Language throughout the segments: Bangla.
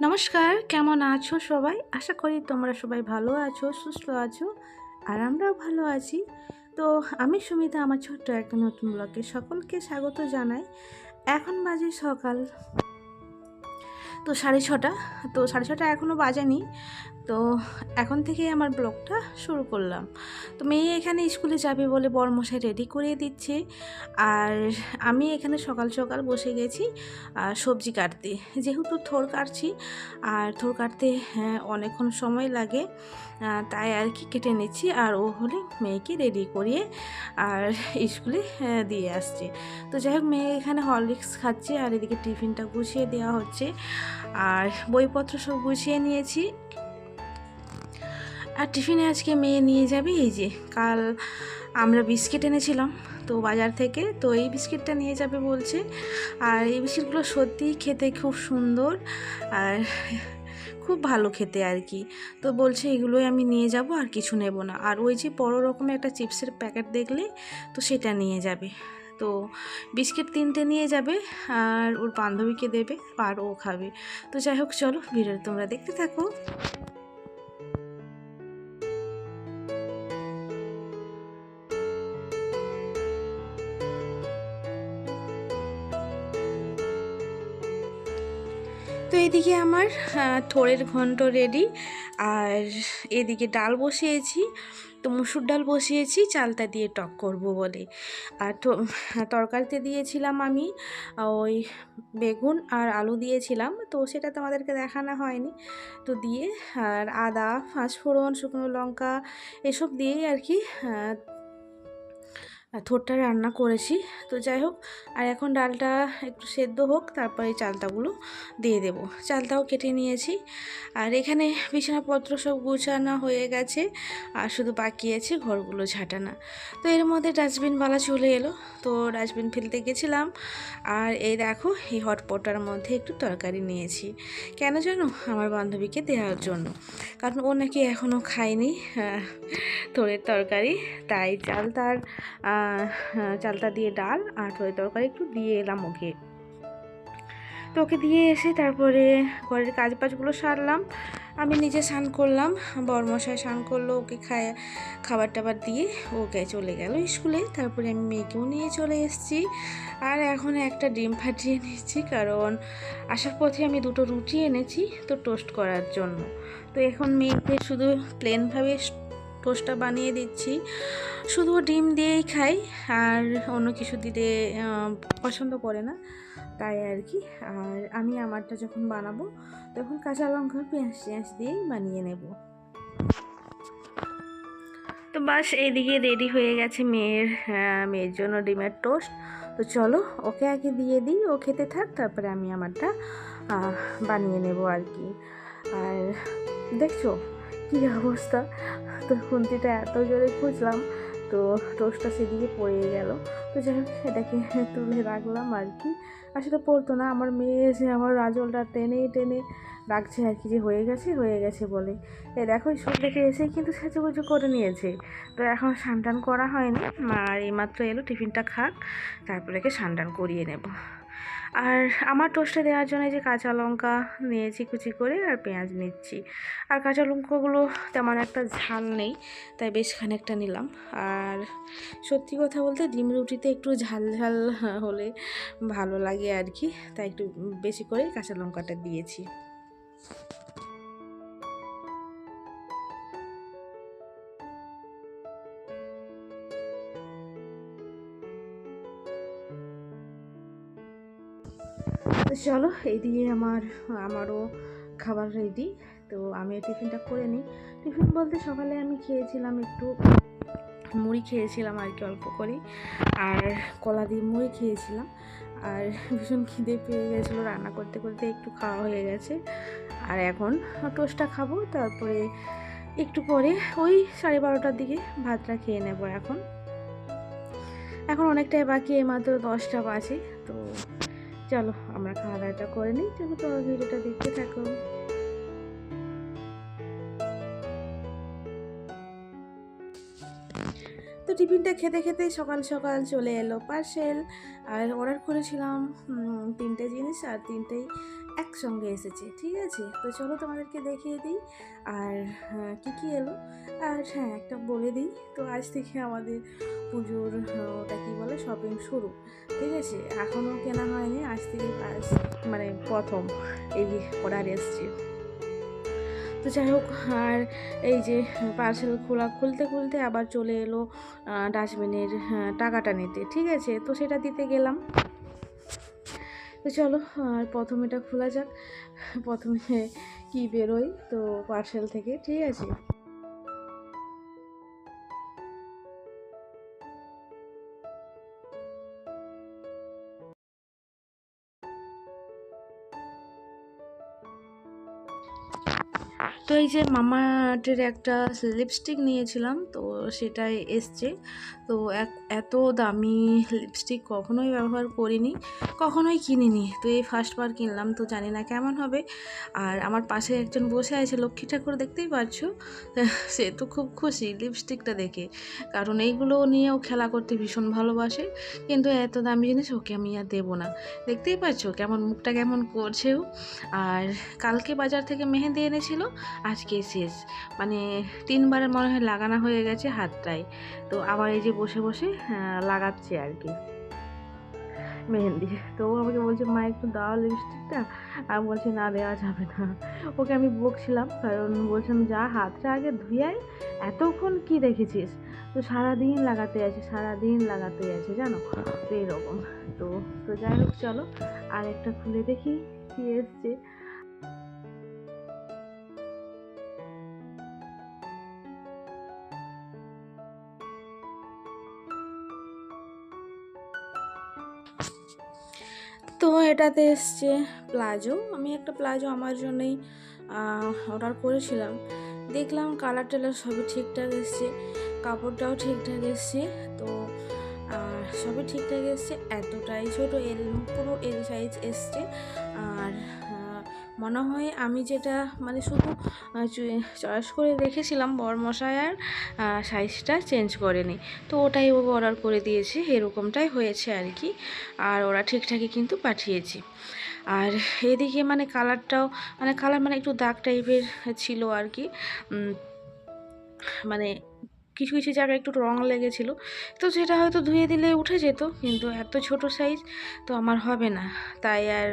নমস্কার, কেমন আছো সবাই? আশা করি তোমরা সবাই ভালো আছো, সুস্থ আছো, আর আমরাও ভালো আছি। তো আমি সুমিতা, আমার ছোট্ট একটা নতুন ব্লগে সকলকে স্বাগত জানাই। এখন বাজে সকাল, তো সাড়ে ছটা, তো সাড়ে ছটা এখনও বাজেনি। তো এখন থেকে আমার ব্লগটা শুরু করলাম। তো মেয়ে এখানে স্কুলে যাবে বলে বরমশাই রেডি করিয়ে দিচ্ছে। আর আমি এখানে সকাল সকাল বসে গেছি সবজি কাটতে। যেহেতু থোর কাটছি আর থোর কাটতে হ্যাঁ, অনেকক্ষণ সময় লাগে তাই আর কি কেটে নিচ্ছি। আর ও হলে মেয়েকে রেডি করিয়ে আর স্কুলে দিয়ে আসছে। তো যাই হোক মেয়ে এখানে হরলিক্স খাচ্ছে আর এদিকে টিফিনটা গুছিয়ে দেওয়া হচ্ছে। আর বইপত্র সব গুছিয়ে নিয়েছি। আর টিফিনে আজকে মেয়ে নিয়ে যাবে? এই যে, কাল আমরা বিস্কিট এনেছিলাম। তো বাজার থেকে, তো এই বিস্কিটটা নিয়ে যাবে বলছে। আর এই বিস্কিটগুলো সত্যিই খেতে খুব সুন্দর আর খুব ভালো খেতে আর কি। তো বলছে, এগুলোই আমি নিয়ে যাব, আর কিছু নেব না। আর ওই যে বড় রকমের একটা চিপসের প্যাকেট দেখলে, তো সেটা নিয়ে যাবে। তো বিস্কিট তিনটে নিয়ে যাবে, আর ওর বান্ধবীকে দেবে, আর ও খাবে। তো যাই হোক, চলো ভিডিও তোমরা দেখতে থাকো। এদিকে আমার আহ, থোড়ের ঘন্ট রেডি আর এদিকে ডাল বসিয়েছি। তো মুসুর ডাল বসিয়েছি চালটা দিয়ে টক করব বলে। আর তো তরকারিতে দিয়েছিলাম আমি ওই বেগুন আর আলু দিয়েছিলাম। তো সেটা তোমাদেরকে দেখানো হয়নি। তো দিয়ে আর আদা পাঁচফোড়ন শুকনো লঙ্কা এসব দিয়েই আর কি আহ, থোরটা রান্না করেছি। তো যাই হোক, আর এখন ডালটা একটু সেদ্ধ হোক, তারপরে চালতাগুলো দিয়ে দেব। চালতাও কেটে নিয়েছি। আর এখানে বিছানাপত্র সব গুছানো হয়ে গেছে, আর শুধু বাকি আছে ঘরগুলো ঝাঁটানা। তো এর মধ্যে ডাস্টবিনওয়ালা চলে এলো। তো ডাস্টবিন ফেলতে গেছিলাম, আর এই দেখো, এই হটপটার মধ্যে একটু তরকারি নিয়েছি। কেন জানো? আমার বান্ধবীকে দেওয়ার জন্য। কারণ ও নাকি এখনও খায়নি থোড়ের তরকারি। তাই চাল তার চালটা দিয়ে ডাল আর থোড়ের তরকারি একটু দিয়ে এলাম ওকে। তো ওকে দিয়ে এসে তারপরে ঘরের কাজ বাজগুলো সারলাম। আমি নিজে স্নান করলাম, বরমশাই স্নান করল, ওকে খায়, খাবার টাবার দিয়ে ওকে চলে গেল স্কুলে। তারপরে আমি মেয়েকেও নিয়ে চলে এসেছি। আর এখন একটা ডিম ফাটিয়ে নিচ্ছি কারণ আসার পথে আমি দুটো রুটি এনেছি তো টোস্ট করার জন্য। তো এখন মেয়েকে শুধু প্লেনভাবে টোস্টটা বানিয়ে দিচ্ছি। শুধু ডিম দিয়েই খাই, আর অন্য কিছু দিতে পছন্দ করে না, তাই আর কি। আর আমি আমারটা যখন বানাবো, তখন কাঁচা লঙ্কা, পেঁয়াজ, টেঁয়াজ দিয়েই বানিয়ে নেব। তো বাস এইদিকে রেডি হয়ে গেছে মেয়ের মেয়ের জন্য ডিমের টোস্ট। তো চলো, ওকে আগে দিয়ে দিই, ও খেতে থাক, তারপরে আমি আমারটা বানিয়ে নেব আর কি। আর দেখছ কী অবস্থা? তো খুন্তিটা এত জোরে খুঁজলাম, তো টোস্টটা সেদিকে পড়ে গেল। তো যাই হোক, এটাকে তুলে রাখলাম আর কি। আসলে পড়তো না, আমার মেয়ে এসে আমার রাজলটা টেনে টেনে রাখছে আর কি যে হয়ে গেছে হয়ে গেছে বলে। এ দেখো, স্কুল থেকে এসেই কিন্তু সাজুগুজু করে নিয়েছে। তো এখন স্নান করা হয়নি আর এইমাত্র এলো, টিফিনটা খাক, তারপরে একে স্নান করিয়ে নেব। আর আমার টোস্টে দেওয়ার জন্য যে কাঁচা লঙ্কা নিয়েছি কুচি করে আর পেঁয়াজ নিচ্ছি। আর কাঁচা লঙ্কাগুলো তেমন একটা ঝাল নেই, তাই বেশ খানিকটা নিলাম। আর সত্যি কথা বলতে ডিম রুটিতে একটু ঝাল ঝাল হলে ভালো লাগে আর কি, তাই একটু বেশি করে কাঁচা লঙ্কাটা দিয়েছি। তো চলো এইদিকে আমার, আমারও খাবার রেডি তো আমি টিফিনটা করে নিই। টিফিন বলতে সকালে আমি খেয়েছিলাম একটু মুড়ি খেয়েছিলাম আর কি, অল্প করে আর কলা দিয়ে মুড়ি খেয়েছিলাম। আর ভীষণ খিদে পেয়ে গেছিল, রান্না করতে করতে একটু খাওয়া হয়ে গেছে। আর এখন টোস্টটা খাব, তারপরে একটু পরে ওই সাড়ে বারোটার দিকে ভাতটা খেয়ে নেব এখন। এখন অনেকটাই বাকি এই মাত্র দশটা বাজে, তো চলো আমরা খাওয়া দাওয়াটা করে নিই। চলো তো ভিডিওটা দেখতে থাকো। তো টিফিনটা খেতে খেতে সকাল সকাল চলে এলো পার্সেল। আর অর্ডার করেছিলাম তিনটে জিনিস আর তিনটেই একসঙ্গে এসেছে ঠিক আছে? তো চলো তোমাদেরকে দেখিয়ে দিই আর হ্যাঁ, কী কী এলো। আর হ্যাঁ একটা বলে দিই তো আজ থেকে আমাদের পুজোর ওটা কী বলে শপিং শুরু ঠিক আছে? এখনও কেনা হয়নি আজ থেকে মানে প্রথম এই অর্ডার এসছে। তো যাই হোক, আর এই যে পার্সেল খোলা খুলতে খুলতে আবার চলে এলো ডাস্টবিনের টাকাটা নিতে, ঠিক আছে? তো সেটা দিতে গেলাম। তো চলো, আর প্রথম এটা খোলা যাক। প্রথমে কি বেরোয়? তো পার্সেল থেকে, ঠিক আছে? তো এই যে মামাটের একটা লিপস্টিক নিয়েছিলাম, তো সেটাই এসছে। তো এত দামি লিপস্টিক কখনোই ব্যবহার করিনি, কখনোই কিনিনি। তো এই ফার্স্টবার কিনলাম, তো জানি না কেমন হবে। আর আমার পাশে একজন বসে আছে, লক্ষ্মী ঠাকুর দেখতেই পারছ সে তো খুব খুশি লিপস্টিকটা দেখে। কারণ এইগুলো নিয়েও খেলা করতে ভীষণ ভালোবাসে। কিন্তু এত দামি জিনিস ওকে আমি আর দেবো না। দেখতেই পাচ্ছ কেমন, মুখটা কেমন করছেও। আর কালকে বাজার থেকে মেহেন্দি এনেছিল আজকে শেষ। মানে তিনবারের মনে হয় লাগানো হয়ে গেছে হাতটায় তো আবার এই যে বসে বসে লাগাচ্ছে আর কি। মেহেন্দি। তো ও আমাকে বলছে, মা, একটু দাও লিপস্টিকটা আমি বলছি, না, দেওয়া যাবে না। ওকে আমি বকছিলাম, কারণ বলছিলাম, যা হাতটা আগে ধুয়াই এতক্ষণ কি দেখেছিস? তো সারাদিন লাগাতে আছে, সারাদিন লাগাতে আছে, জানো? তো এরকম। তো তো যাই হোক, চলো আর একটা খুলে দেখি কি এসছে। তো এটাতে এসছে প্লাজো। আমি একটা প্লাজো আমার জন্যই অর্ডার করেছিলাম। দেখলাম কালার টালার সবই ঠিকঠাক এসছে, কাপড়টাও ঠিকঠাক এসছে। তো সবই ঠিকঠাক এসছে। এতটাই ছোটো, এল, পুরো এল সাইজ এসছে। আর মনে হয় আমি যেটা মানে শুধু চয়েস করে রেখেছিলাম বরমশাই আর সাইজটা চেঞ্জ করেনি। তো ওটাই ও অর্ডার করে দিয়েছে, এরকমটাই হয়েছে আর কি। আর ওরা ঠিকঠাকই কিন্তু পাঠিয়েছে। আর এদিকে মানে কালারটাও মানে কালার মানে একটু দাগ টাইপের ছিল আর কি। মানে কিছু কিছু জায়গায় একটু রং লেগেছিল। তো সেটা হয়তো ধুয়ে দিলে উঠে যেত কিন্তু এত ছোট সাইজ তো আমার হবে না। তাই আর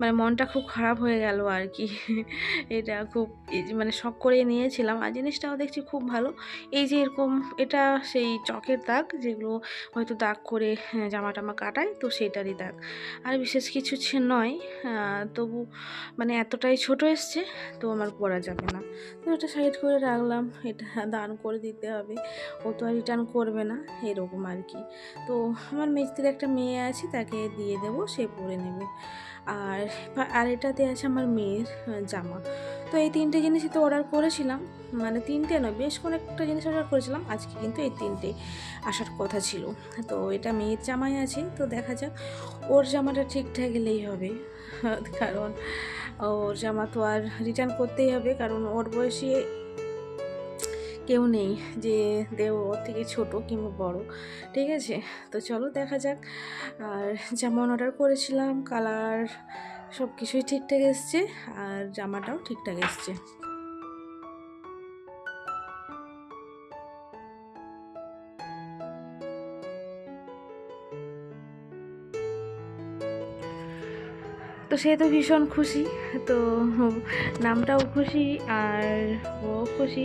মানে মনটা খুব খারাপ হয়ে গেল আর কি। এটা খুব মানে শখ করে নিয়েছিলাম। আর জিনিসটাও দেখছি খুব ভালো। এই যে এরকম এটা সেই চকের দাগ যেগুলো হয়তো দাগ করে হ্যাঁ, জামা টামা কাটায় তো সেটারই দাগ। আর বিশেষ কিছু নয় তবু মানে এতটাই ছোট এসছে তো আমার পরা যাবে না। তো এটা সাইড করে রাখলাম। এটা দান করে দিতে হবে। ও তো আর রিটার্ন করবে না, এরকম আর কি। তো আমার মেজদির একটা মেয়ে আছে, তাকে দিয়ে দেবো, সে পরে নেবে। আর আর এটাতে আছে আমার মেয়ের জামা। তো এই তিনটে জিনিসই তো অর্ডার করেছিলাম মানে তিনটে নয়, বেশ কয়েকটা জিনিস অর্ডার করেছিলাম, আজকে কিন্তু এই তিনটে আসার কথা ছিল। তো এটা মেয়ের জামাই আছে, তো দেখা যাক, ওর জামাটা ঠিকঠাক এলেই হবে। কারণ, ওর জামা তো আর রিটার্ন করতেই হবে, কারণ ওর বয়সী কেউ নেই যে দেও ওর থেকে ছোট কিংবা বড়, ঠিক আছে? তো চলো দেখা যাক। আর যেমন অর্ডার করেছিলাম কালার সব কিছুই ঠিকঠাক এসছে আর জামাটাও ঠিকঠাক এসছে। তো সে তো ভীষণ খুশি, তো নামটাও খুশি আর ও খুশি।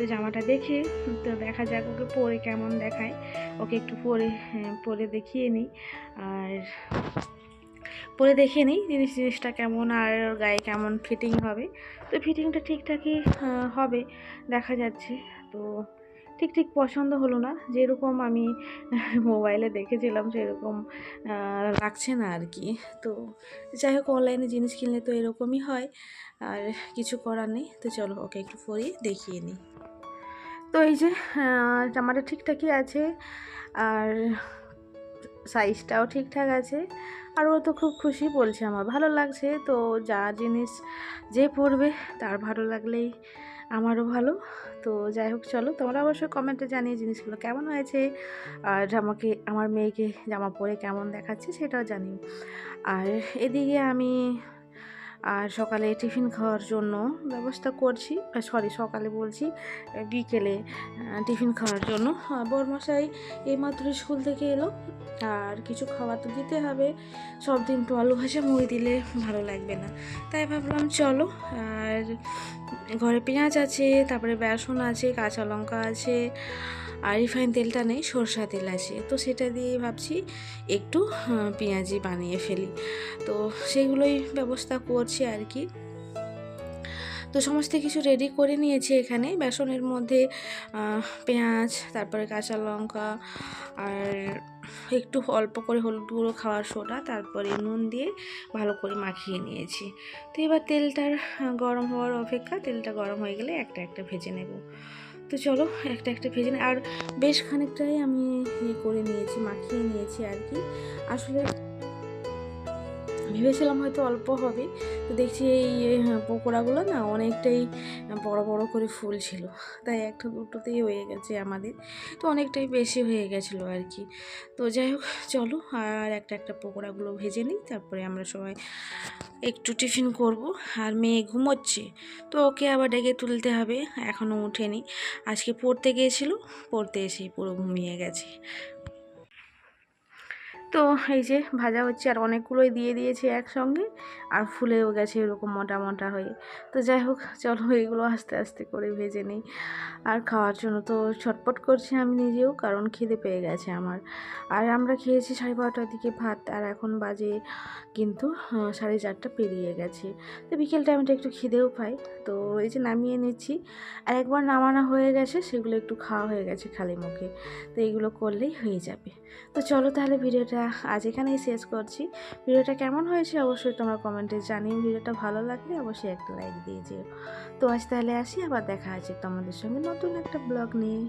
তো জামাটা দেখে তো দেখা যাক ওকে পরে কেমন দেখায়। ওকে একটু পরে হ্যাঁ, পরে দেখিয়ে নিই। আর পরে দেখে নিই জিনিস জিনিসটা কেমন আর গায়ে কেমন ফিটিং হবে। তো ফিটিংটা ঠিকঠাকই হবে দেখা যাচ্ছে। তো ঠিক ঠিক পছন্দ হলো না। যেরকম আমি মোবাইলে দেখেছিলাম, সেরকম লাগছে না আর কি। তো যাই হোক অনলাইনে জিনিস কিনলে তো এরকমই হয়। আর কিছু করার নেই। তো চলো, ওকে একটু পরিয়ে দেখিয়ে নিই। তো এই যে জামাটা ঠিকঠাকই আছে। আর সাইজটাও ঠিকঠাক আছে। আর ও তো খুব খুশি বলছে আমার। ভালো লাগছে। তো যা জিনিস যে পরবে, তার ভালো লাগলেই আমারও ভালো। তো যাই হোক, চলো তোমরা অবশ্যই কমেন্টে জানিয়ে জিনিসগুলো কেমন হয়েছে আর আমাকে, আমার মেয়েকে জামা পরে কেমন দেখাচ্ছে সেটাও জানিও। আর এদিকে আমি আর সকালে টিফিন খাওয়ার জন্য ব্যবস্থা করছি। সরি সকালে বলছি বিকেলে টিফিন খাওয়ার জন্য। বরমশাই এইমাত্র স্কুল থেকে এলো। আর কিছু খাওয়া তো দিতে হবে। সব দিন তো আলু ভাজা, মুড়ি দিলে ভালো লাগবে না। তাই ভাবলাম, চলো। আর ঘরে পেঁয়াজ আছে, তারপরে বেসন আছে, কাঁচা লঙ্কা আছে আর রিফাইন তেলটা নেই সরষা তেল আছে। তো সেটা দিয়ে ভাবছি একটু পেঁয়াজি বানিয়ে ফেলি। তো সেগুলোই ব্যবস্থা করছি আর কি। তো সমস্ত কিছু রেডি করে নিয়েছি এখানে। বেসনের মধ্যে পেঁয়াজ, তারপরে কাঁচা লঙ্কা, আর একটু অল্প করে হলুদ গুঁড়ো খাওয়ার সোডা, তারপরে নুন দিয়ে ভালো করে মাখিয়ে নিয়েছি। তো এবার তেলটার গরম হওয়ার অপেক্ষা, তেলটা গরম হয়ে গেলে একটা একটা ভেজে নেব। তো চলো, একটা একটা ভেজে আর বেশ খানিকটাই আমি ইয়ে করে নিয়েছি, মাখিয়ে নিয়েছি আর কি। আসলে ভেবেছিলাম হয়তো অল্প হবে। তো দেখছি এই হ্যাঁ, পকোড়াগুলো না অনেকটাই বড় বড় করে ফুল ছিল। তাই একটা দুটোতেই হয়ে গেছে আমাদের। তো অনেকটাই বেশি হয়ে গেছিল আর কি। তো যাই হোক চলো আর একটা একটা পকোড়াগুলো ভেজে নিই। তারপরে আমরা সবাই একটু টিফিন করব। আর মেয়ে ঘুমোচ্ছে তো ওকে আবার ডেকে তুলতে হবে। এখনও ওঠেনি আজকে পড়তে গিয়েছিল পড়তে এসেই পুরো ঘুমিয়ে গেছে। তো এই যে ভাজা হচ্ছে আর অনেকগুলোই দিয়ে দিয়েছে একসঙ্গে আর ফুলেও গেছে এরকম মোটা মোটা হয়ে। তো যাই হোক, চলো এগুলো আস্তে আস্তে করে ভেজে নিই। আর খাওয়ার জন্য তো ছটপট করছি আমি নিজেও, কারণ খিদে পেয়ে গেছে আমার। আর আমরা খেয়েছি সাড়ে বারোটার দিকে ভাত, আর এখন বাজে কিন্তু সাড়ে চারটা পেরিয়ে গেছে। তো বিকেল টাইমটা একটু খিদেও পাই তো এই যে নামিয়ে নিচ্ছি। আর একবার নামানো হয়ে গেছে, সেগুলো একটু খাওয়া হয়ে গেছে খালি মুখে। তো এইগুলো করলেই হয়ে যাবে। তো চলো তাহলে ভিডিওটা আজ এখানেই শেষ করছি। ভিডিওটা কেমন হয়েছে অবশ্যই তোমার কমেন্টে জানিয়ে ভিডিওটা ভালো লাগলে অবশ্যই একটা লাইক দিয়ে যেও। তো আজ তাহলে আসি, আবার দেখা আছে তোমাদের সঙ্গে নতুন একটা ব্লগ নিয়ে।